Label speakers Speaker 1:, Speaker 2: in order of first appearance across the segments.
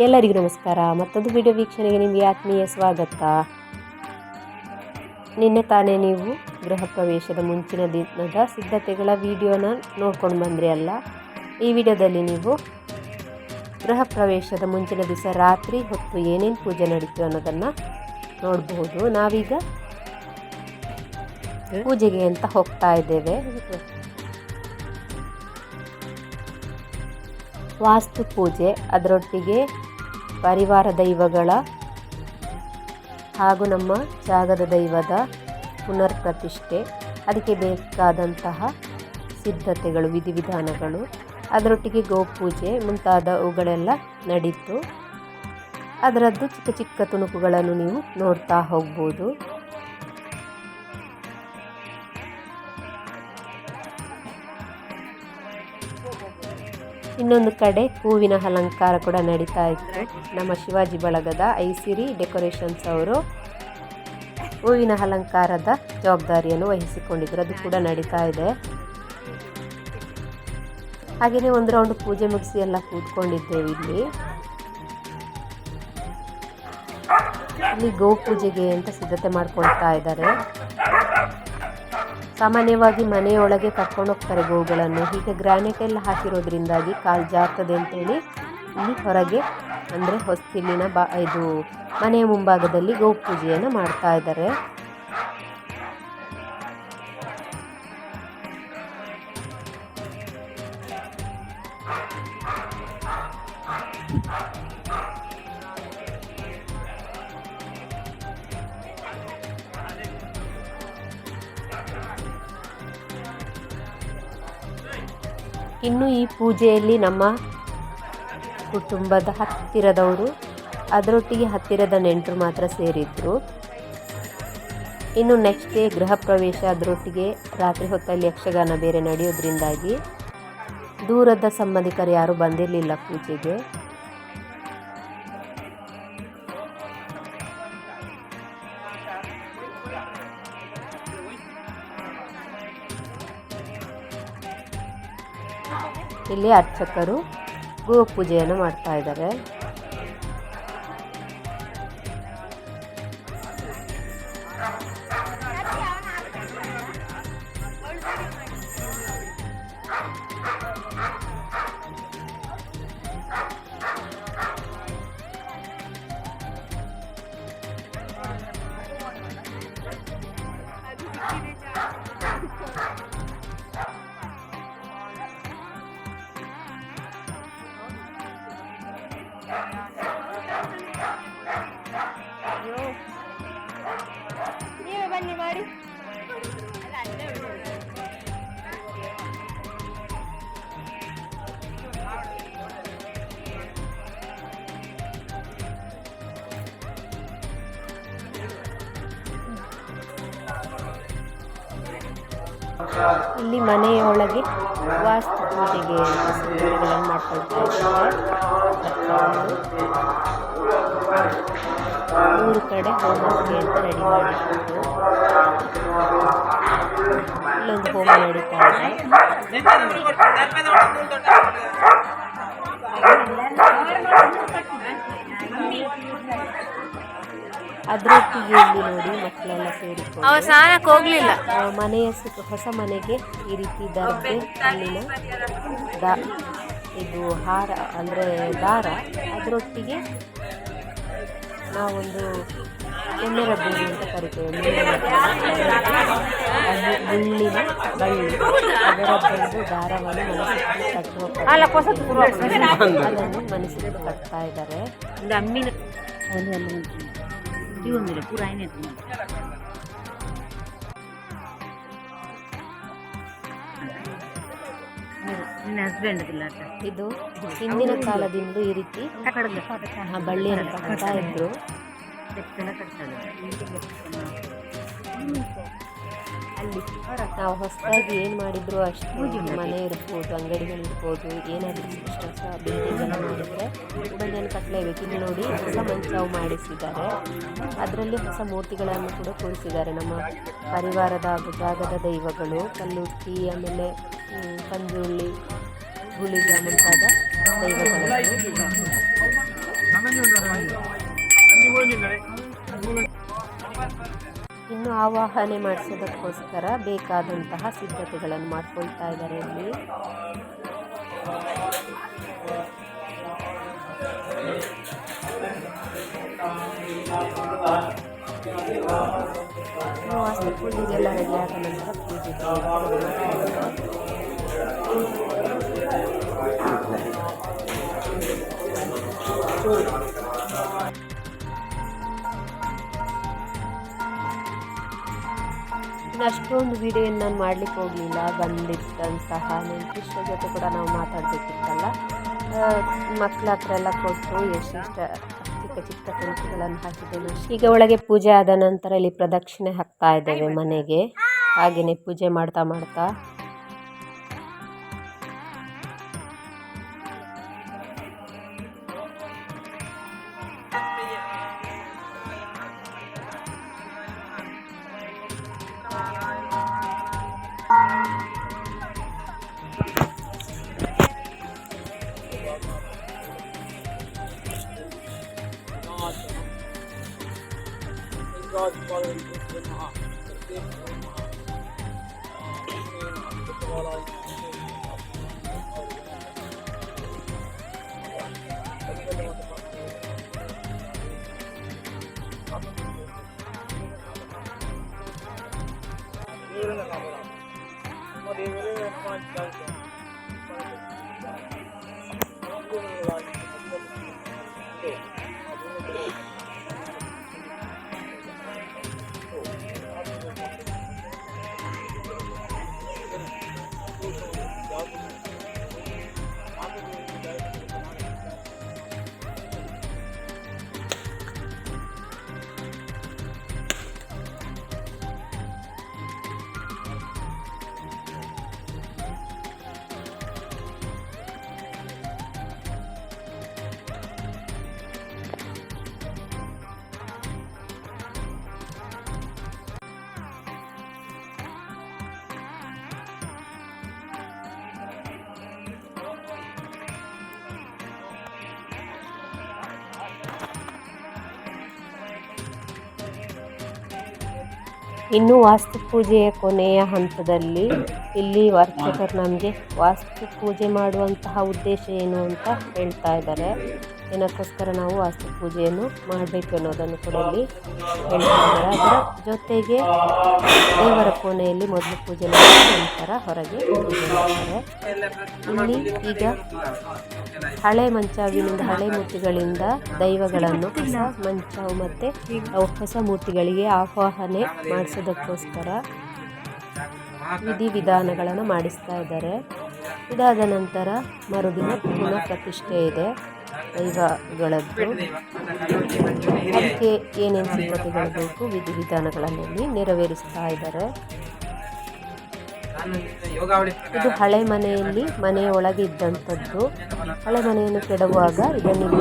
Speaker 1: ಎಲ್ಲರಿಗೂ ನಮಸ್ಕಾರ. ಮತ್ತೊಂದು ವಿಡಿಯೋ ವೀಕ್ಷಣೆಗೆ ನಿಮಗೆ ಆತ್ಮೀಯ ಸ್ವಾಗತ. ನಿನ್ನೆ ತಾನೇ ನೀವು ಗೃಹ ಪ್ರವೇಶದ ಮುಂಚಿನ ದಿನದ ಸಿದ್ಧತೆಗಳ ವಿಡಿಯೋನ ನೋಡ್ಕೊಂಡು ಬಂದ್ರಿ ಅಲ್ಲ? ಈ ವಿಡಿಯೋದಲ್ಲಿ ನೀವು ಗೃಹ ಪ್ರವೇಶದ ಮುಂಚಿನ ದಿವಸ ರಾತ್ರಿ ಹೊತ್ತು ಏನೇನು ಪೂಜೆ ನಡೀತು ಅನ್ನೋದನ್ನು ನೋಡಬಹುದು. ನಾವೀಗ ಪೂಜೆಗೆ ಅಂತ ಹೋಗ್ತಾ ಇದ್ದೇವೆ. ವಾಸ್ತು ಪೂಜೆ, ಅದರೊಟ್ಟಿಗೆ ಪರಿವಾರ ದೈವಗಳ ಹಾಗೂ ನಮ್ಮ ಜಾಗದ ದೈವದ ಪುನರ್ ಪ್ರತಿಷ್ಠೆ ಅದಕ್ಕೆ ಬೇಕಾದಂತಹ ಸಿದ್ಧತೆಗಳು, ವಿಧಿವಿಧಾನಗಳು, ಅದರೊಟ್ಟಿಗೆ ಗೋಪೂಜೆ ಮುಂತಾದವುಗಳೆಲ್ಲ ನಡೀತು. ಅದರದ್ದು ಚಿಕ್ಕ ಚಿಕ್ಕ ತುಣುಕುಗಳನ್ನು ನೀವು ನೋಡ್ತಾ ಹೋಗ್ಬೋದು. ಇನ್ನೊಂದು ಕಡೆ ಹೂವಿನ ಅಲಂಕಾರ ಕೂಡ ನಡೀತಾ ಇತ್ತು ನಮ್ಮ ಶಿವಾಜಿ ಬಳಗದ ಐಸಿರಿ ಡೆಕೋರೇಷನ್ಸ್ ಅವರು ಹೂವಿನ ಅಲಂಕಾರದ ಜವಾಬ್ದಾರಿಯನ್ನು ವಹಿಸಿಕೊಂಡಿದ್ರು. ಅದು ಕೂಡ ನಡೀತಾ ಇದೆ. ಹಾಗೆಯೇ ಒಂದು ರೌಂಡ್ ಪೂಜೆ ಮುಗಿಸಿ ಎಲ್ಲ ಕೂತ್ಕೊಂಡಿದ್ದೇವೆ ಇಲ್ಲಿ. ಇಲ್ಲಿ ಗೋ ಪೂಜೆಗೆ ಅಂತ ಸಿದ್ಧತೆ ಮಾಡ್ಕೊಳ್ತಾ ಇದ್ದಾರೆ. ಸಾಮಾನ್ಯವಾಗಿ ಮನೆಯೊಳಗೆ ಕರ್ಕೊಂಡು ಹೋಗ್ತಾರೆ ಗೋವುಗಳನ್ನು. ಹೀಗೆ ಗ್ರಾನೈಟ್ ಎಲ್ಲ ಹಾಕಿರೋದ್ರಿಂದಾಗಿ ಕಾಲು ಜಾರ್ತದೆ ಅಂತೇಳಿ ಇಲ್ಲಿ ಹೊರಗೆ ಅಂದರೆ ಹೊಸ್ತಿಲಿನ ಬಾ ಇದು ಮನೆಯ ಮುಂಭಾಗದಲ್ಲಿ ಗೋ ಪೂಜೆಯನ್ನು ಮಾಡ್ತಾ ಇದ್ದಾರೆ. ಇನ್ನು ಈ ಪೂಜೆಯಲ್ಲಿ ನಮ್ಮ ಕುಟುಂಬದ ಹತ್ತಿರದವರು, ಅದರೊಟ್ಟಿಗೆ ಹತ್ತಿರದ ನೆಂಟರು ಮಾತ್ರ ಸೇರಿದ್ರು. ಇನ್ನು ನೆಕ್ಸ್ಟ್ ಡೇ ಗೃಹ ಪ್ರವೇಶ, ಅದರೊಟ್ಟಿಗೆ ರಾತ್ರಿ ಹೊತ್ತಲ್ಲಿ ಯಕ್ಷಗಾನ ಬೇರೆ ನಡೆಯೋದ್ರಿಂದಾಗಿ ದೂರದ ಸಂಬಂಧಿಕರು ಯಾರೂ ಬಂದಿರಲಿಲ್ಲ ಪೂಜೆಗೆ. ಇಲ್ಲಿ ಅರ್ಚಕರು ಗೋ ಪೂಜೆಯನ್ನು ಮಾಡ್ತಾ ಇದ್ದಾರೆ. ಇಲ್ಲಿ ಮನೆಯೊಳಗೆ ವಾಸ್ತು ಪೂಜೆಗೆ ಸಿದ್ಧತೆಗಳನ್ನು ಮಾಡ್ಕೊಳ್ತಾ ಇದ್ದಾರೆ. ಮೂರು ಕಡೆ ಹೋಮಕ್ಕೆ ಅಂತ ರೆಡಿ ಮಾಡಿಕೊಂಡು ಇಲ್ಲೊಂದು ಹೋಮ ನಡೀತಾ ಇದೆ. ಅದರೊಟ್ಟಿಗೆ ಇಲ್ಲಿ ನೋಡಿ ಮಕ್ಕಳೆಲ್ಲ ಸೇರಿಕೊಂಡು
Speaker 2: ಅವ ಸ್ನಾನಕ್ಕೆ ಹೋಗ್ಲಿಲ್ಲ.
Speaker 1: ಮನೆಯ ಸುತ್ತ ಹೊಸ ಮನೆಗೆ ಈ ರೀತಿ ದರ್ಬೆ ಅಲ್ಲಿನ ದ ಇದು ಹಾರ ಅಂದರೆ ದಾರ. ಅದರೊಟ್ಟಿಗೆ ನಾವೊಂದು ಕೆಮ್ಮೆರ ಬೂದಿ ಅಂತ ಕರಿತೇವೆ. ಮುಳ್ಳಿನ ಬಳ್ಳಿ ಅದರ ಬಂದು ದಾರವನ್ನು ಮನಸ್ಸಿಗೆ ಕಟ್ಟುವ ಅದನ್ನು ಮನಸ್ಸಿಗೆ ಕಟ್ತಾ ಇದ್ದಾರೆ.
Speaker 2: ಒಂದು ನಿನ್ನ ಹಸ್ಬೆಂಡ್ ಇಲ್ಲ
Speaker 1: ಇದು ಹಿಂದಿನ ಕಾಲದಿಂದ ಈ ರೀತಿ ಬಳ್ಳಿಯನ್ನು ಕಟ್ತಾ ಇದ್ರು. ಅಲ್ಲಿ ನಾವು ಹೊಸದಾಗಿ ಏನು ಮಾಡಿದ್ರು ಅಷ್ಟು ಮನೆ ಇರ್ಬೋದು ಅಂಗಡಿಗಳಿರ್ಬೋದು ಏನಾದರೂ ಮಾಡಿದ್ರೆ ಬಿಲ್ಡಿಂಗ್ ಎಲ್ಲ ಮಾಡಿದರೆ ಬಂಡೆಯನ್ನು ಕಟ್ಟಲೇಬೇಕು ಇಲ್ಲಿ ನೋಡಿ ಹೊಸ ಮಂಚವು ಮಾಡಿಸಿದ್ದಾರೆ. ಅದರಲ್ಲಿ ಹೊಸ ಮೂರ್ತಿಗಳನ್ನು ಕೂಡ ಕೂರಿಸಿದ್ದಾರೆ ನಮ್ಮ ಪರಿವಾರದ ಹಾಗೂ ಜಾಗದ ದೈವಗಳು. ಕಲ್ಲುಕ್ಕಿ, ಆಮೇಲೆ ಕಂಜುಳ್ಳಿ ಗುಳಿಗ ಮುಂತಾದ ದೈವಗಳು. ಇನ್ನು ಆವಾಹನೆ ಮಾಡಿಸೋದಕ್ಕೋಸ್ಕರ ಬೇಕಾದಂತಹ ಸಿದ್ಧತೆಗಳನ್ನು ಮಾಡ್ಕೊಳ್ತಾ ಇದ್ದಾರೆ ಇಲ್ಲಿ. ರೆಡಿ ಪೂಜೆಗೆ ಅಷ್ಟೊಂದು ವಿಡಿಯೋ ನಾನು ಮಾಡಲಿಕ್ಕೆ ಹೋಗಲಿಲ್ಲ, ಬಂದಿದ್ದಂತಹ ನೆಂಟಿಷ್ಟರ ಜೊತೆ ಕೂಡ ನಾವು ಮಾತಾಡಬೇಕಿತ್ತಲ್ಲ. ಮಕ್ಕಳ ಹತ್ರ ಎಲ್ಲ ಕೊಟ್ಟು ಎಷ್ಟಿಷ್ಟ ಚಿಕ್ಕ ಚಿಕ್ಕ ಕುಂಕುಗಳನ್ನು ಹಾಕಿದ್ದೇನೆ. ಈಗ ಒಳಗೆ ಪೂಜೆ ಆದ ನಂತರ ಇಲ್ಲಿ ಪ್ರದಕ್ಷಿಣೆ ಹಾಕ್ತಾ ಇದ್ದೇವೆ ಮನೆಗೆ. ಹಾಗೆಯೇ ಪೂಜೆ ಮಾಡ್ತಾ ಮಾಡ್ತಾ ಇನ್ನು ವಾಸ್ತು ಪೂಜೆಯ ಕೊನೆಯ ಹಂತದಲ್ಲಿ ಇಲ್ಲಿ ಅರ್ಚಕರು ನಮಗೆ ವಾಸ್ತು ಪೂಜೆ ಮಾಡುವಂತಹ ಉದ್ದೇಶ ಏನು ಅಂತ ಹೇಳ್ತಾ ಇದ್ದಾರೆ. ಏನಕ್ಕೋಸ್ಕರ ನಾವು ವಾಸ್ತು ಪೂಜೆಯನ್ನು ಮಾಡಬೇಕು ಅನ್ನೋದನ್ನು ಕೂಡ ಇಲ್ಲಿ ಹೇಳ್ತಾ ಇದ್ದಾರೆ. ಅದರ ಜೊತೆಗೆ ದೇವರ ಕೋಣೆಯಲ್ಲಿ ಮೊದಲು ಪೂಜೆ ಮಾಡಿ ನಂತರ ಹೊರಗೆ ಇಲ್ಲಿ ಈಗ ಹಳೆ ಮಂಚಾವಿನಿಂದ ಹಳೆ ಮೂರ್ತಿಗಳಿಂದ ದೈವಗಳನ್ನು ಹೊಸ ಮಂಚಾವು ಮತ್ತು ಹೊಸ ಮೂರ್ತಿಗಳಿಗೆ ಆಹ್ವಾನ ಮಾಡಿಸೋದಕ್ಕೋಸ್ಕರ ವಿಧಿವಿಧಾನಗಳನ್ನು ಮಾಡಿಸ್ತಾ ಇದ್ದಾರೆ. ಇದಾದ ನಂತರ ಮರುದಿನ ಪುನಃ ಪ್ರತಿಷ್ಠೆ ಇದೆ ದೈವಗಳದ್ದು. ಅದಕ್ಕೆ ಏನೇನು ಸಿದ್ಧತೆಗಳು ಬೇಕು ವಿಧಿವಿಧಾನಗಳಲ್ಲಿ ನೆರವೇರಿಸ್ತಾ ಇದ್ದಾರೆ. ಇದು ಹಳೆ ಮನೆಯಲ್ಲಿ, ಮನೆಯ ಒಳಗೆ ಇದ್ದಂಥದ್ದು. ಹಳೆ ಮನೆಯನ್ನು ಕೆಡುವಾಗ ಇದನ್ನು ಇಲ್ಲಿ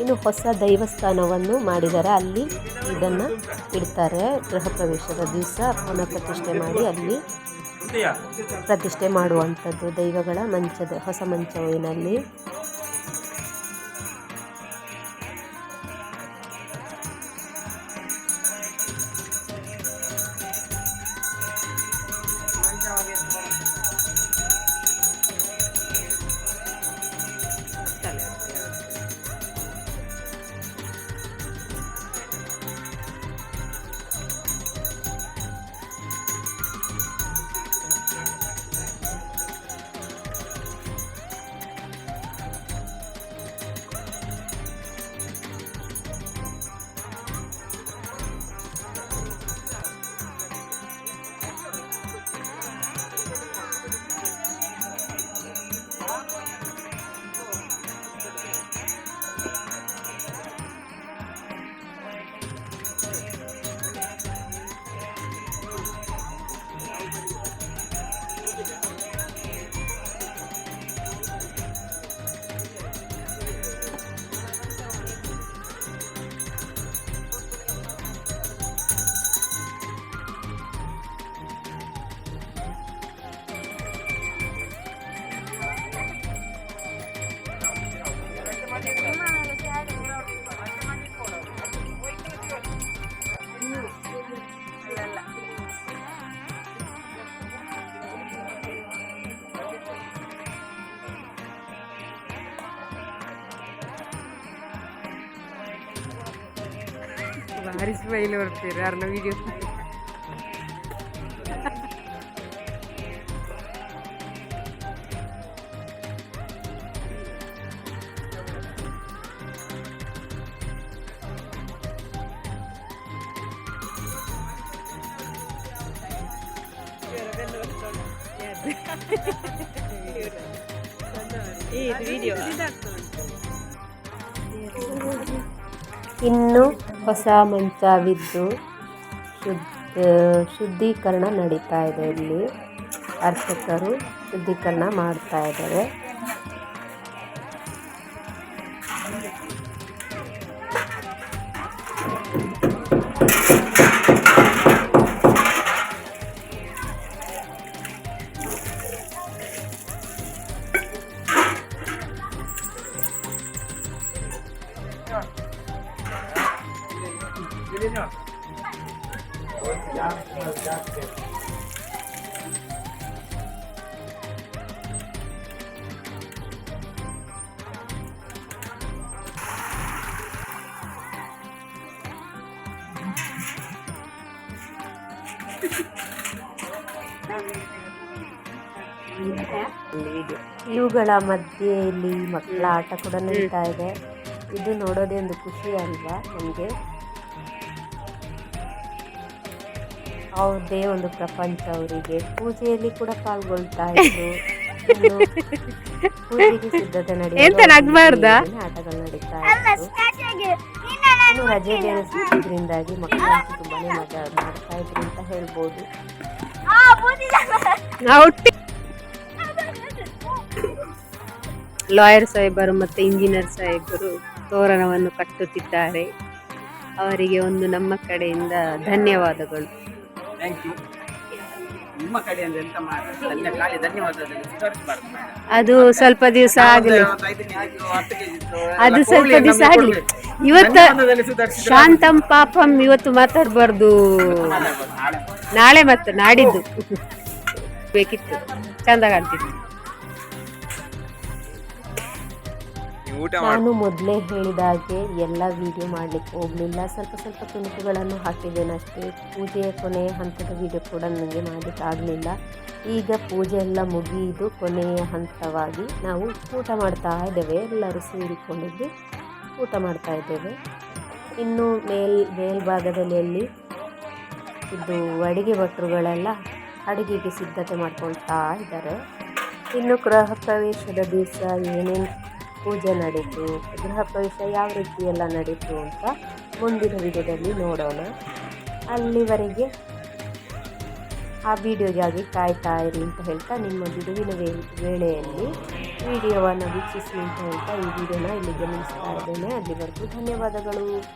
Speaker 1: ಇನ್ನು ಹೊಸ ದೈವಸ್ಥಾನವನ್ನು ಮಾಡಿದರೆ. ಅಲ್ಲಿ ಇದನ್ನ ಇಡ್ತಾರೆ. ಗೃಹ ಪ್ರವೇಶದ ದಿವಸ ಪುನಃ ಪ್ರತಿಷ್ಠೆ ಮಾಡಿ ಅಲ್ಲಿ ಪ್ರತಿಷ್ಠೆ ಮಾಡುವಂಥದ್ದು ದೈವಗಳ ಮಂಚದ, ಹೊಸ ಮಂಚವಿನಲ್ಲಿ
Speaker 2: ಭಾರಿ ಸ್ಮೈಲ್ ಬರ್ತೀರಿ ಯಾರನ್ನ ವಿಡಿಯೋ
Speaker 1: ಇನ್ನು ಹೊಸ ಮಂಚವಿದ್ದು ಶುದ್ಧ ಶುದ್ಧೀಕರಣ ನಡೀತಾ ಇದೆ ಇಲ್ಲಿ. ಅರ್ಚಕರು ಶುದ್ಧೀಕರಣ ಮಾಡ್ತಾ ಇದ್ದಾರೆ. ಇವುಗಳ ಮಧ್ಯೆ ಇಲ್ಲಿ ಮಕ್ಕಳ ಆಟ ಕೂಡ ನಡೀತಾ ಇದೆ. ಇದು ನೋಡೋದೇ ಒಂದು ಖುಷಿ ಅಲ್ವಾ ನಮಗೆ? ಅವ್ರದ್ದೇ ಒಂದು ಪ್ರಪಂಚ ಅವರಿಗೆ. ಪೂಜೆಯಲ್ಲಿ ಕೂಡ ಪಾಲ್ಗೊಳ್ತಾ ಇದ್ರು. ಪೂಜೆಗೆ ಸಿದ್ಧತೆ
Speaker 2: ಎಂತ
Speaker 1: ನಡೆಯುವ
Speaker 2: ನಗ್ಬಾರ್ದಾ?
Speaker 1: ಆಟಗಳು ನಡೀತಾ ಇತ್ತು. ರಜೆ ಬೇರೆ ಸಿಕ್ಕಿದ್ರಿಂದಾಗಿ ಮಕ್ಕಳು ತುಂಬಾನೇ ಮಜಾ ಮಾಡ್ತಾ ಇದ್ರು ಅಂತ ಹೇಳ್ಬೋದು.
Speaker 2: ಲಾಯರ್ ಸಾಹೇಬರು ಮತ್ತು ಇಂಜಿನಿಯರ್ ಸಾಹೇಬರು ತೋರಣವನ್ನು ಕಟ್ಟುತ್ತಿದ್ದಾರೆ. ಅವರಿಗೆ ಒಂದು ನಮ್ಮ ಕಡೆಯಿಂದ ಧನ್ಯವಾದಗಳು.
Speaker 3: ಥ್ಯಾಂಕ್ ಯು ನಿಮ್ಮ ಕಡೆಯಿಂದ ಎಂತ ಮಾಡಿ ಧನ್ಯ ಖಾಲಿ ಧನ್ಯವಾದದಲ್ಲಿ ಸುಧಾರಿಸಬಾರ್ದು ಮೇಡಮ್.
Speaker 2: ಅದು ಸ್ವಲ್ಪ ದಿವಸ ಆಗಲಿ.
Speaker 3: ಒಂದು ಐದು ಕೆಜಿದ್ದು, ಹತ್ತು ಕೆಜಿದ್ದು
Speaker 2: ಅದು
Speaker 3: ಎಲ್ಲ
Speaker 2: ಸ್ವಲ್ಪ ದಿವಸ ಆಗಲಿ. ಇವತ್ತು ಕೊಡ್ಲಿ.
Speaker 3: ಧನ್ಯವಾದದಲ್ಲಿ ಸುಧಾರಿಸಿದ್ರೆ
Speaker 2: ಶಾಂತಂ ಪಾಪಂ ಇವತ್ತು ಮಾತಾಡಬಾರ್ದು.
Speaker 3: ನಾಳೆ ಮತ್ತೆ ನಾಳೆ.
Speaker 2: ನಾಳೆ ಮತ್ತು ನಾಡಿದ್ದು. ಬೇಕಿತ್ತು. ಚಂದ ಕಾಣ್ತಿತ್ತು.
Speaker 1: ನಾನು ಮೊದಲೇ ಹೇಳಿದ ಹಾಗೆ ಎಲ್ಲ ವಿಡಿಯೋ ಮಾಡಲಿಕ್ಕೆ ಹೋಗಲಿಲ್ಲ. ಸ್ವಲ್ಪ ಸ್ವಲ್ಪ ತುಣುಕುಗಳನ್ನು ಹಾಕಿದ್ದೇನೆ ಅಷ್ಟೇ. ಪೂಜೆಯ ಕೊನೆಯ ಹಂತದ ವಿಡಿಯೋ ಕೂಡ ನನಗೆ ಮಾಡಲಿಕ್ಕಾಗಲಿಲ್ಲ ಈಗ ಪೂಜೆ ಎಲ್ಲ ಮುಗಿದು ಕೊನೆಯ ಹಂತವಾಗಿ ನಾವು ಊಟ ಮಾಡ್ತಾ ಇದ್ದೇವೆ. ಎಲ್ಲರೂ ಸೇರಿಕೊಂಡಿದ್ದು ಊಟ ಮಾಡ್ತಾ ಇದ್ದೇವೆ. ಇನ್ನು ಮೇಲ್ ಮೇಲ್ಭಾಗದಲ್ಲಿ ಇದು ಅಡುಗೆ ಭಟ್ರುಗಳೆಲ್ಲ ಅಡುಗೆಗೆ ಸಿದ್ಧತೆ ಮಾಡ್ಕೊಳ್ತಾ ಇದ್ದಾರೆ. ಇನ್ನು ಗೃಹ ಪ್ರವೇಶದ ದಿವಸ ಏನೇನು ಪೂಜೆ ನಡೀತು, ಗೃಹ ಪ್ರವೇಶ ಯಾವ ರೀತಿ ಎಲ್ಲ ನಡೀತು ಅಂತ ಮುಂದಿನ ವಿಡಿಯೋದಲ್ಲಿ ನೋಡೋಣ. ಅಲ್ಲಿವರೆಗೆ ಆ ವಿಡಿಯೋಗಾಗಿ ಕಾಯ್ತಾ ಇರಿ ಅಂತ ಹೇಳ್ತಾ ನಿಮ್ಮ ಬಿಡುವಿನ ವೇ- ವೇಳೆಯಲ್ಲಿ ವಿಡಿಯೋವನ್ನು ವೀಕ್ಷಿಸಿ ಅಂತ ಹೇಳ್ತಾ ಈ ವಿಡಿಯೋನ ಇಲ್ಲಿಗೆ ನಿಲ್ಲಿಸ್ತಾ ಇದ್ದೇನೆ. ಅಲ್ಲಿವರೆಗೂ ಧನ್ಯವಾದಗಳು.